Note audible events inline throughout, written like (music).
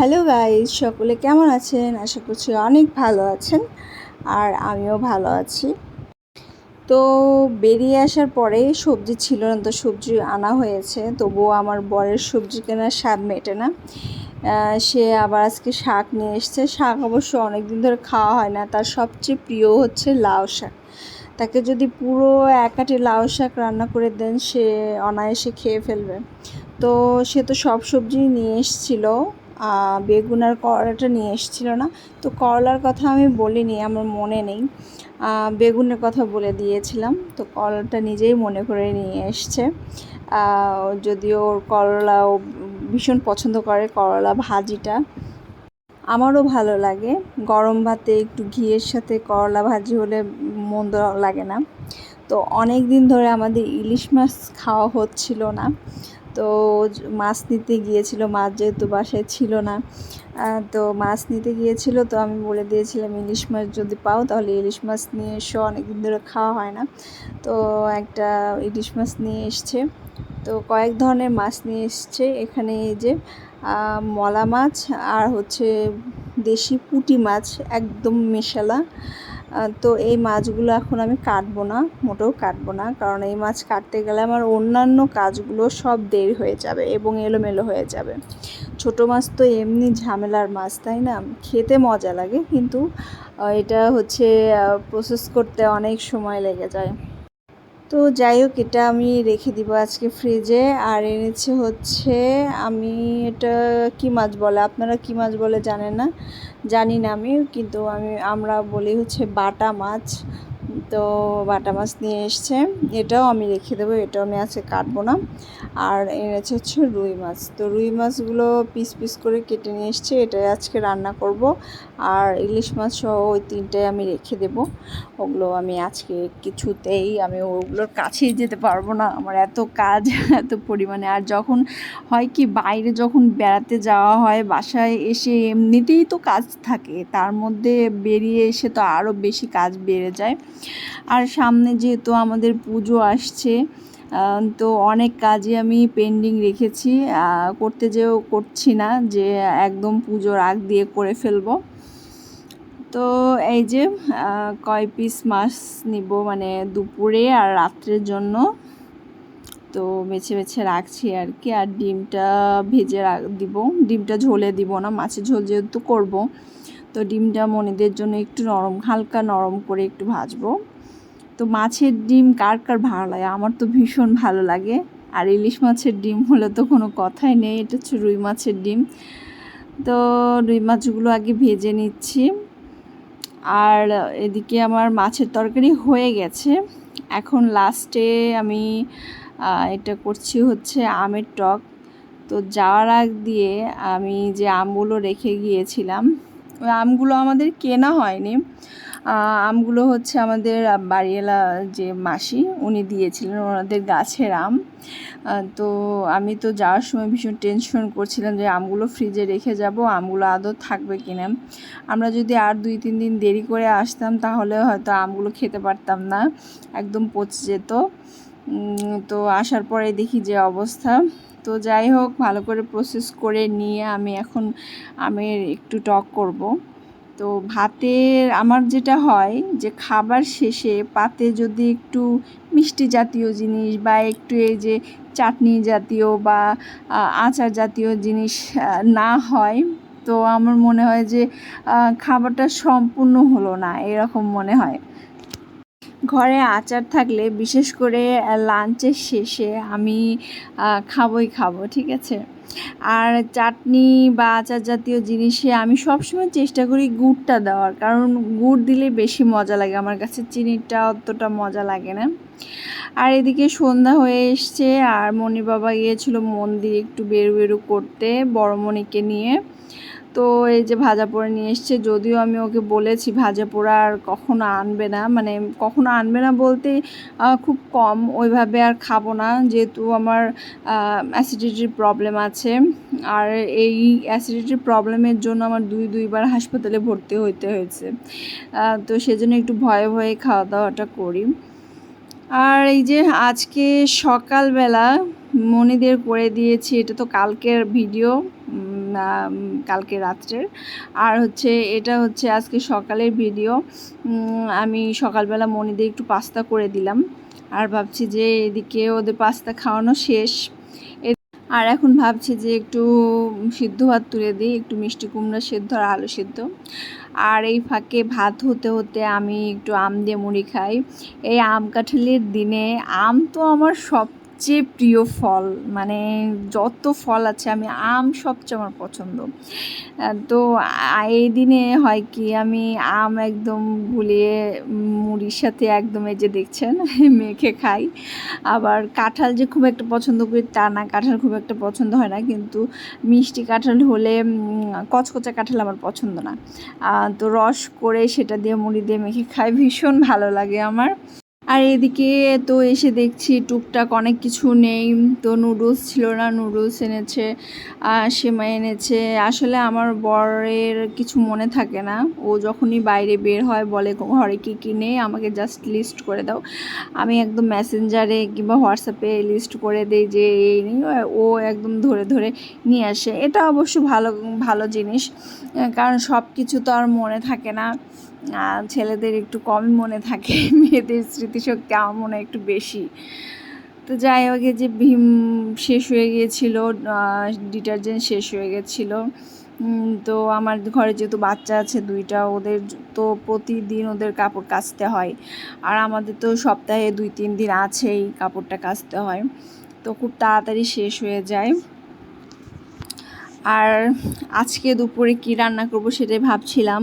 Hello guys সকলে কেমন আছেন? আশা করছি অনেক ভালো আছেন আর আমিও ভালো আছি। তো বেরিয়ে আসার পরে সবজি ছিল না তো সবজি আনা হয়েছে, তবুও আমার বরের সবজি কেনার স্বাদ মেটে না। সে আবার আজকে শাক নিয়ে এসছে। শাক অবশ্য অনেক দিন ধরে খাওয়া হয় না, তার সবচেয়ে প্রিয় হচ্ছে লাউ শাক। তাকে যদি পুরো একাটি লাউ শাক রান্না করে দেন, সে অনায়াসে খেয়ে ফেলবে। তো সে তো সব সবজি নিয়ে এসেছিল। বেগুন আর করলাটা নিয়ে এসেছিল না। তো করলার কথা আমি বলিনি, আমার মনে নেই। বেগুনের কথা বলে দিয়েছিলাম। তো করলাটা নিজেই মনে করে নিয়ে এসছে। যদিও ওর করলা ও ভীষণ পছন্দ করে করলা ভাজিটা। আমারও ভালো লাগে। গরম ভাতে একটু ঘিয়ের সাথে করলা ভাজি হলে মন্দ লাগে না। তো অনেক দিন ধরে আমাদের ইলিশ মাছ খাওয়া হচ্ছিল না। তো মাছ নিতে গিয়েছিল, মাছ যেহেতু বাসায় ছিল না তো মাছ নিতে গিয়েছিল, তো আমি বলে দিয়েছিলাম, ইলিশ মাছ যদি পাও তাহলে ইলিশ মাছ নিয়ে এসো অনেক দিন ধরে খাওয়া হয় না। তো একটা ইলিশ মাছ নিয়ে এসছে, তো কয়েক ধরনের মাছ নিয়ে এসছে। এখানে এই যে মলা মাছ আর হচ্ছে দেশি পুঁটি মাছ, একদম মেশালা। তো এই মাছগুলো এখন আমি কাটবো না, মোটেও কাটবো না, কারণ এই মাছ কাটতে গেলে আমার অন্যান্য কাজগুলো সব দেরি হয়ে যাবে এবং এলোমেলো হয়ে যাবে। ছোট মাছ তো এমনি ঝামেলার মাছ, তাই না? খেতে মজা লাগে, কিন্তু এটা হচ্ছে প্রসেস করতে অনেক সময় লেগে যায়। তো যাই হোক, এটা আমি রেখে দিব আজকে ফ্রিজে আর এনেছে হচ্ছে, আমি এটা কি মাছ বলে? আপনারা কি মাছ বলে জানেন না? জানি না আমি, কিন্তু আমি, আমরা বলি হচ্ছে বাটা মাছ। তো বাটা মাছ নিয়ে এসছে। এটাও আমি রেখে দেবো, এটাও আমি আজকে কাটবো না। আর এনেছে হচ্ছে রুই মাছ। তো রুই মাছগুলো পিস পিস করে কেটে নিয়ে এসছে, এটাই আজকে রান্না করব। আর ইলিশ মাছ সহ ওই তিনটাই আমি রেখে দেবো। ওগুলো আমি আজকে কিছুতেই আমি ওগুলোর কাছেই যেতে পারব না। আমার এত কাজ, এত পরিমাণে। আর যখন হয় কি, বাইরে যখন বেড়াতে যাওয়া হয়, বাসায় এসে এমনিতেই তো কাজ থাকে। তার মধ্যে বেরিয়ে এসে তো আরও বেশি কাজ বেড়ে যায়। আর সামনে যেহেতু আমাদের পুজো আসছে তো অনেক কাজই আমি পেন্ডিং রেখেছি করতে যেও করছি না যে একদম পুজোর আগ দিয়ে করে ফেলব। তো এই যে কয় পিস মাছ নিব মানে দুপুরে আর রাত্রের জন্য, তো বেছে বেছে রাখছি আর কি। আর ডিমটা ভেজে রাখ, দিব। ডিমটা ঝোলে দিব না, মাছের ঝোল যেহেতু করব তো ডিমটা মনিদের জন্য একটু নরম, হালকা নরম করে একটু ভাজবো। তো মাছের ডিম কার কার ভালো লাগে? আমার তো ভীষণ ভালো লাগে। আর ইলিশ মাছের ডিম হলে তো কোনো কথাই নেই, এটা হচ্ছে রুই মাছের ডিম। তো রুই মাছগুলো আগে ভেজে নিচ্ছি। আর এদিকে আমার মাছের তরকারি হয়ে গেছে। এখন লাস্টে আমি এটা করছি হচ্ছে আমের টক। তো যাওয়ার আগ দিয়ে আমি যে আমগুলো রেখে গিয়েছিলাম আমগুলো আমাদের কেনা হয়নি। আমগুলো হচ্ছে আমাদের বাড়িওয়ালা যে মাসি, উনি দিয়েছিলেন ওনাদের গাছের আম। তো আমি তো যাওয়ার সময় ভীষণ টেনশন করছিলাম যে আমগুলো ফ্রিজে রেখে যাব, আমগুলো আদৌ থাকবে কিনা। আমরা যদি আর দুই, তিন দিন দেরি করে আসতাম, তাহলে হয়তো আমগুলো খেতে পারতাম না। একদম পচে যেত। তো আসার পরে দেখি যে অবস্থা। তো যাই হোক, ভালো করে প্রসেস করে নিয়ে আমি এখন আমের একটু টক করব। তো ভাতের, আমার যেটা হয় যে খাবার শেষে পাতে যদি একটু মিষ্টি জাতীয় জিনিস বা একটু এই যে চাটনি জাতীয় বা আচার জাতীয় জিনিস না হয়, তো আমার মনে হয় যে খাবারটা সম্পূর্ণ হলো না, এরকম মনে হয়। ঘরে আচার থাকলে, বিশেষ করে লাঞ্চের শেষে আমি খাবোই খাব, ঠিক আছে? আর চাটনি বা আচার জাতীয় জিনিসে আমি সবসময় চেষ্টা করি গুড়টা দেওয়ার, কারণ গুড় দিলে বেশি মজা লাগে। আমার কাছে চিনিটা অতটা মজা লাগে না। আর এদিকে সন্ধ্যা হয়ে এসছে, আর মনি বাবা গিয়েছিল মন্দির একটু বেরু বেরু করতে বড় মনিকে নিয়ে। তো এই যে ভাজা পোড়া নিয়ে এসছে, যদিও আমি ওকে বলেছি ভাজা পোড়া আর কখনো আনবে না মানে কখনো আনবে না বলতে খুব কম ওইভাবে আর খাব না, যেহেতু আমার অ্যাসিডিটির প্রবলেম আছে। আর এই অ্যাসিডিটির প্রবলেমের জন্য আমার দুই, দুইবার হাসপাতালে ভর্তি হইতে হয়েছে। তো সেজন্য একটু ভয়ে ভয়ে খাওয়া দাওয়াটা করি। আর এই যে আজকে সকালবেলা মনিদের করে দিয়েছি, এটা তো কালকের ভিডিও কালকে রাত্রের। আর হচ্ছে, এটা হচ্ছে আজকে সকালের ভিডিও আমি সকালবেলা মনিদের একটু পাস্তা করে দিলাম। আর ভাবছি যে এদিকে ওদের পাস্তা খাওয়ানো শেষ। আর এখন ভাবছি যে একটু সিদ্ধ ভাত তুলে দিই। একটু মিষ্টি কুমড়া সেদ্ধ আর আলু সিদ্ধ। আর এই ফাঁকে ভাত হতে হতে আমি একটু আম দিয়ে মুড়ি খাই। এই আম কাঁঠালের দিনে, আম তো আমার সবচেয়ে প্রিয় ফল মানে যত ফল আছে, আমি আম সবচেয়ে আমার পছন্দ। তো এই দিনে হয় কি, আমি আম একদম গুলিয়ে মুড়ির সাথে একদম এই যে দেখছেন, (laughs) মেখে খাই। আবার কাঁঠাল যে খুব একটা পছন্দ করি, তা না, কাঁঠাল খুব একটা পছন্দ হয় না। কিন্তু মিষ্টি কাঁঠাল হলে কচকচা কাঁঠাল আমার পছন্দ না। তো রস করে সেটা দিয়ে মুড়ি দিয়ে মেখে খাই, ভীষণ ভালো লাগে আমার। আর এদিকে তো এসে দেখছি টুকটাক অনেক কিছু নেই। তো নুডলস ছিল না, নুডলস এনেছে সেমাই এনেছে। আসলে আমার বরের কিছু মনে থাকে না। ও যখনই বাইরে বের হয় বলে, ঘরে কী কী নেই? আমাকে জাস্ট লিস্ট করে দাও। আমি একদম মেসেঞ্জারে কিংবা হোয়াটসঅ্যাপে লিস্ট করে দিই যে, এই নিই ও একদম ধরে ধরে নিয়ে আসে। এটা অবশ্য ভালো ভালো জিনিস। কারণ সব কিছু তো আর মনে থাকে না। ছেলেদের একটু কমই মনে থাকে, (laughs) মেয়েদের স্মৃতিশক্তি আমার মনে একটু বেশি। তো যাই হোক যে ভীম শেষ হয়ে গিয়েছিল ডিটারজেন্ট শেষ হয়ে গেছিল তো আমার ঘরে যেহেতু বাচ্চা আছে দুইটা, ওদের তো প্রতিদিন ওদের কাপড় কাচতে হয়। আর আমাদের তো সপ্তাহে দুই, তিন দিন আছেই কাপড়টা কাচতে হয়। তো খুব তাড়াতাড়ি শেষ হয়ে যায়। আর আজকে দুপুরে কি রান্না করব সেটাই ভাবছিলাম।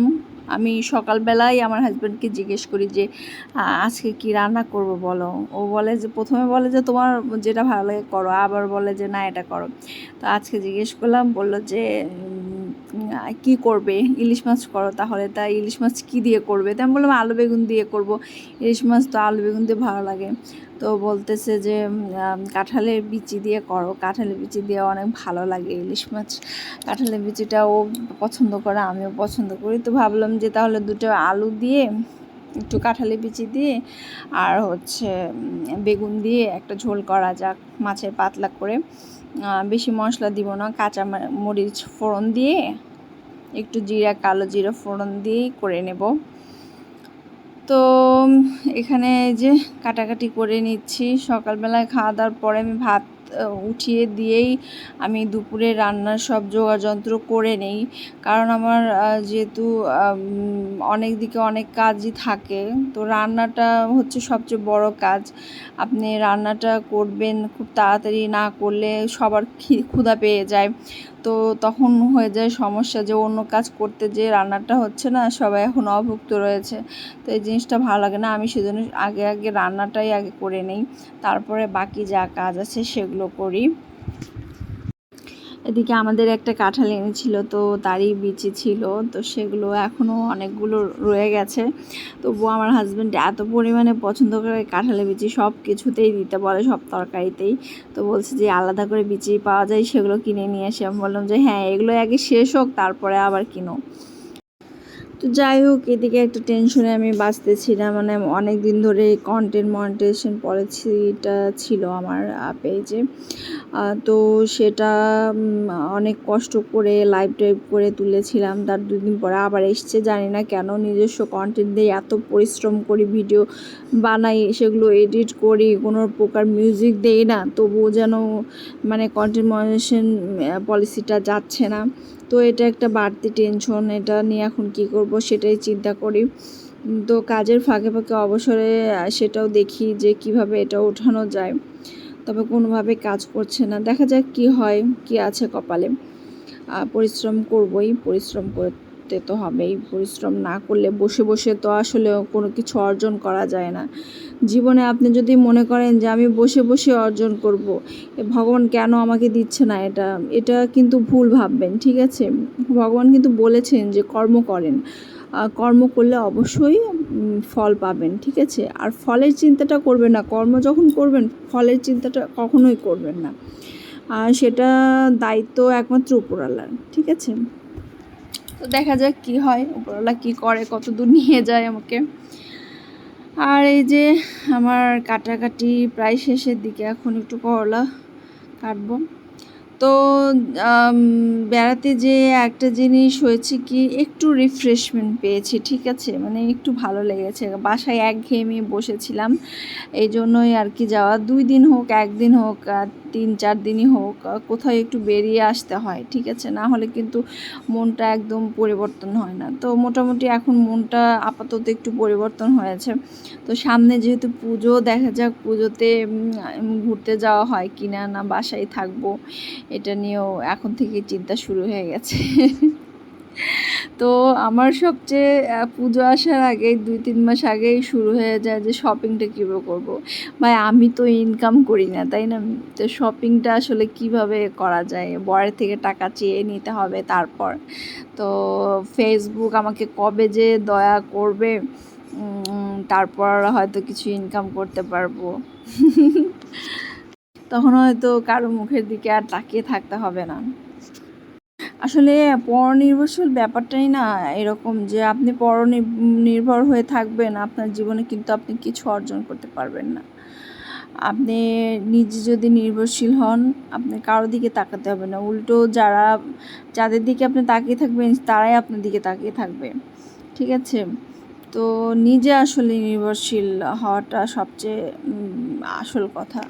আমি সকালবেলায় আমার হাজব্যান্ডকে জিজ্ঞেস করি যে আজকে কি রান্না করব বলো? ও বলে যে, প্রথমে বলে যে, তোমার যেটা ভালো লাগে করো। আবার বলে যে, না, এটা করো। তো আজকে জিজ্ঞেস করলাম, বলল যে কি করবে? ইলিশ মাছ করো, তাহলে তা ইলিশ মাছ কি দিয়ে করবে? তো আমি বললাম, আলু বেগুন দিয়ে করব। ইলিশ মাছ তো আলু বেগুন দিয়ে ভালো লাগে। তো বলতেছে যে কাঁঠালের বিচি দিয়ে করো। কাঁঠালের বিচি দিয়ে অনেক ভালো লাগে ইলিশ মাছ। কাঁঠালের বিচিটা ও পছন্দ করে, আমিও পছন্দ করি। তো ভাবলাম যে তাহলে দুটো আলু দিয়ে, একটু কাঁঠালের বিচি দিয়ে, আর হচ্ছে বেগুন দিয়ে একটা ঝোল করা যাক মাছের পাতলা করে। বেশি মশলা দিব না, কাঁচা মরিচ ফোড়ন দিয়ে, একটু জিরা, কালো জিরা ফোড়ন দিয়েই করে নেব। তো এখানে যে কাটাকাটি করে নিচ্ছি। সকালবেলায় খাওয়া দাওয়ার পরে আমি ভাত উঠিয়ে দিয়েই আমি দুপুরে রান্নার সব যোগাযন্ত্র করে নেই। কারণ আমার যেহেতু অনেক দিকে অনেক কাজই থাকে, তো রান্নাটা হচ্ছে সবচেয়ে বড় কাজ। আপনি রান্নাটা করবেন খুব তাড়াতাড়ি, না করলে সবার ক্ষুধা পেয়ে যায়। তো তখন হয়ে যায় সমস্যা যে অন্য কাজ করতে যে রান্নাটা হচ্ছে না, সবাই এখন অভুক্ত রয়েছে। তো এই জিনিসটা ভালো লাগে না। আমি সেজন্য আগে আগে রান্নাটাই আগে করে নেই। তারপরে বাকি যা কাজ আছে সেগুলো করি। এদিকে আমাদের একটা কাঁঠাল এনেছিল, তো তারই বিচি ছিল, তো সেগুলো এখনও অনেকগুলো রয়ে গেছে। তবুও আমার হাজব্যান্ড এত পরিমাণে পছন্দ করে কাঁঠালের বিচি, সব কিছুতেই দিতে বলে, সব তরকারিতেই। তো বলছে যে আলাদা করে বিচি পাওয়া যায়, সেগুলো কিনে নিয়ে এসে আমি বললাম যে হ্যাঁ এগুলো আগে শেষ হোক, তারপরে আবার কিনো। তো যাই হোক, এদিকে একটা টেনশনে আমি বাঁচতেছিলাম। মানে অনেক দিন ধরে কন্টেন্ট মনিটাইজেশন পলিসিটা ছিল আমার পেজে তো সেটা অনেক কষ্ট করে লাইভ টাইভ করে তুলেছিলাম। তার দুদিন পরে আবার এসছে, জানি না কেন। নিজস্ব কন্টেন্ট দিয়ে এত পরিশ্রম করি ভিডিও বানাই, সেগুলো এডিট করি, কোনো প্রকার মিউজিক দেই না। তবুও যেন মানে কন্টেন্ট মনিটাইজেশন পলিসিটা যাচ্ছে না। তো এটা একটা বাড়তি টেনশন এটা নিয়ে এখন কি করব সেটাই চিন্তা করি। তো কাজের ফাঁকে ফাঁকে অবসরে সেটাও দেখি যে কীভাবে এটা ওঠানো যায়। তবে কোনোভাবে কাজ করছে না। দেখা যাক কি হয়, কি আছে কপালে। পরিশ্রম করবই, পরিশ্রম করতে তো হবেই। পরিশ্রম না করলে বসে বসে তো আসলে কোনো কিছু অর্জন করা যায় না। জীবনে আপনি যদি মনে করেন যে আমি বসে বসে অর্জন করব ভগবান কেন আমাকে দিচ্ছে না এটা? এটা কিন্তু ভুল ভাববেন, ঠিক আছে? ভগবান কিন্তু বলেছেন যে কর্ম করেন। কর্ম করলে অবশ্যই ফল পাবেন, ঠিক আছে? আর ফলের চিন্তাটা করবেন না, কর্ম যখন করবেন, ফলের চিন্তাটা কখনোই করবেন না। আর সেটা দায়িত্ব একমাত্র উপরওয়ালার, ঠিক আছে? তো দেখা যাক কি হয়, উপরওয়ালা কি করে কত দূর নিয়ে যায় আমাকে। আর এই যে আমার কাটাকাটি প্রায় শেষের দিকে এখন একটু করলা কাটবো। তো বেড়াতে যে একটা জিনিস হয়েছে কি, একটু রিফ্রেশমেন্ট পেয়েছি, ঠিক আছে? মানে একটু ভালো লেগেছে। বাসায় একঘেয়েমি বসেছিলাম এই জন্যই আর কি যাওয়া। দুই দিন হোক, একদিন হোক তিন, চার দিনই হোক কোথাও একটু বেরিয়ে আসতে হয়, ঠিক আছে? না হলে কিন্তু মনটা একদম পরিবর্তন হয় না। তো মোটামুটি এখন মনটা আপাতত একটু পরিবর্তন হয়েছে। তো সামনে যেহেতু পুজো, দেখা যাক পুজোতে ঘুরতে যাওয়া হয় কিনা, না বাসায় থাকব এটা নিয়েও এখন থেকে চিন্তা শুরু হয়ে গেছে। তো আমার সবচেয়ে পুজো আসার আগে দুই তিন মাস আগেই শুরু হয়ে যায় যে শপিংটা কীভাবে করব। ভাই, আমি তো ইনকাম করি না, তাই না? তো শপিংটা আসলে কীভাবে করা যায়? বরের থেকে টাকা চেয়ে নিতে হবে তারপর। তো ফেসবুক আমাকে কবে যে দয়া করবে তারপর হয়তো কিছু ইনকাম করতে পারব। তখন হয়তো কারও মুখের দিকে আর তাকিয়ে থাকতে হবে না। আসলে পরনির্ভরশীল ব্যাপারটাই না এরকম যে আপনি পরনির্ভর হয়ে থাকবেন, আপনার জীবনে কিন্তু আপনি কিছু অর্জন করতে পারবেন না। আপনি নিজে যদি নির্ভরশীল হন, আপনি কারোর দিকে তাকাতে হবে না। উল্টো যারা, যাদের দিকে আপনি তাকিয়ে থাকবেন, তারাই আপনার দিকে তাকিয়ে থাকবে। ঠিক আছে? তো নিজে আসলে নির্ভরশীল হওয়াটা সবচেয়ে আসল কথা।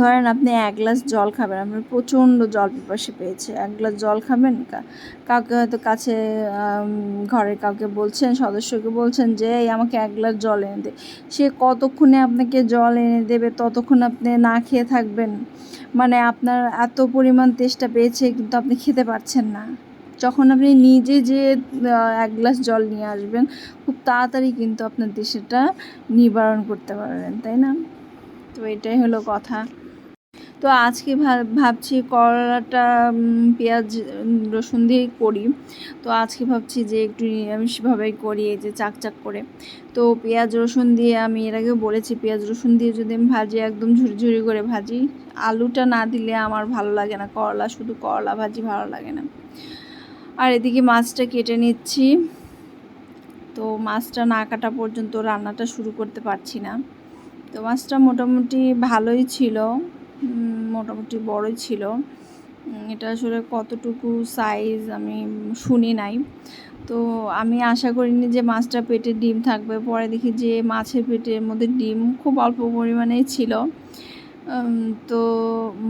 ধরেন আপনি এক গ্লাস জল খাবেন, আপনার প্রচণ্ড জল পিপাসে পেয়েছে। এক গ্লাস জল খাবেন? কাউকে হয়তো কাছে ঘরের কাউকে বলছেন, সদস্যকে বলছেন যে, এই আমাকে এক গ্লাস জল এনে দে। সে কতক্ষণে আপনাকে জল এনে দেবে, ততক্ষণ আপনি না খেয়ে থাকবেন? মানে আপনার এত পরিমাণ তেষ্টা পেয়েছে, কিন্তু আপনি খেতে পারছেন না। যখন আপনি নিজে যে এক গ্লাস জল নিয়ে আসবেন, খুব তাড়াতাড়ি কিন্তু আপনার দেশেটা নিবারণ করতে পারবেন, তাই না? তো এটাই হলো কথা। তো আজকে ভাবছি করলাটা পেঁয়াজ রসুন দিয়েই করি। তো আজকে ভাবছি যে একটু নিরামিষভাবেই করি, এই যে চাক চাক করে। তো পেঁয়াজ, রসুন দিয়ে আমি এর আগেও বলেছি, পেঁয়াজ, রসুন দিয়ে যদি আমি ভাজি, একদম ঝুরি করে ভাজি, আলুটা না দিলে আমার ভালো লাগে না। করলা, শুধু করলা ভাজি ভালো লাগে না। আর এদিকে মাছটা কেটে নিচ্ছি। তো মাছটা না কাটা পর্যন্ত রান্নাটা শুরু করতে পারছি না। তো মাছটা মোটামুটি ভালোই ছিল। মোটামুটি বড়ই ছিল। এটা আসলে কতটুকু সাইজ আমি শুনি নাই। তো আমি আশা করিনি যে মাছটা পেটে ডিম থাকবে। পরে দেখি যে মাছের পেটের মধ্যে ডিম খুব অল্প পরিমাণেই ছিল। তো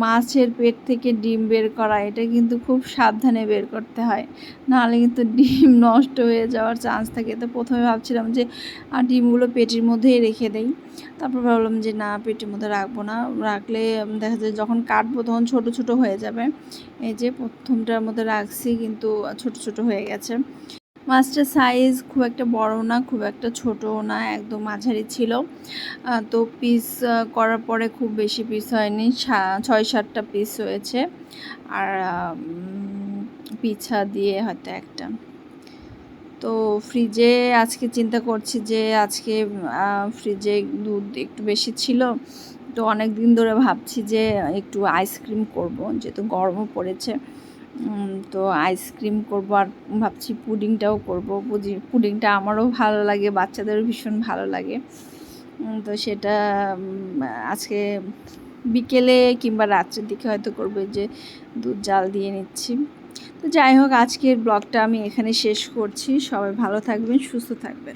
মাছের পেট থেকে ডিম বের করা, এটা কিন্তু খুব সাবধানে বের করতে হয়। নাহলে কিন্তু ডিম (laughs) নষ্ট হয়ে যাওয়ার চান্স থাকে। তো প্রথমে ভাবছিলাম যে, আর ডিমগুলো পেটির মধ্যেই রেখে দেই। তারপর ভাবলাম যে, না, পেটের মধ্যে রাখব না। রাখলে দেখা যায় যখন কাটবো তখন ছোট ছোট হয়ে যাবে। এই যে, প্রথমটার মধ্যে রাখছি কিন্তু ছোট ছোট হয়ে গেছে। মাছটার সাইজ খুব একটা বড় না, খুব একটা ছোটও না, একদম মাঝারি ছিল। তো পিস করার পরে খুব বেশি পিস হয়নি ছয় সাতটা পিস হয়েছে। আর পিছা দিয়ে হয়তো একটা। তো ফ্রিজে আজকে চিন্তা করছি যে আজকে ফ্রিজে দুধ একটু বেশি ছিল। তো অনেক দিন ধরে ভাবছি যে একটু আইসক্রিম করব, যেহেতু গরমও পড়েছে। তো আইসক্রিম করব আর ভাবছি পুডিংটাও করব। পুডিংটা আমারও ভালো লাগে, বাচ্চাদেরও ভীষণ ভালো লাগে। তো সেটা আজকে বিকেলে কিংবা রাত্রের দিকে হয়তো করবে যে দুধ জাল দিয়ে নিচ্ছি। তো যাই হোক, আজকের ব্লগটা আমি এখানে শেষ করছি। সবাই ভালো থাকবেন, সুস্থ থাকবেন।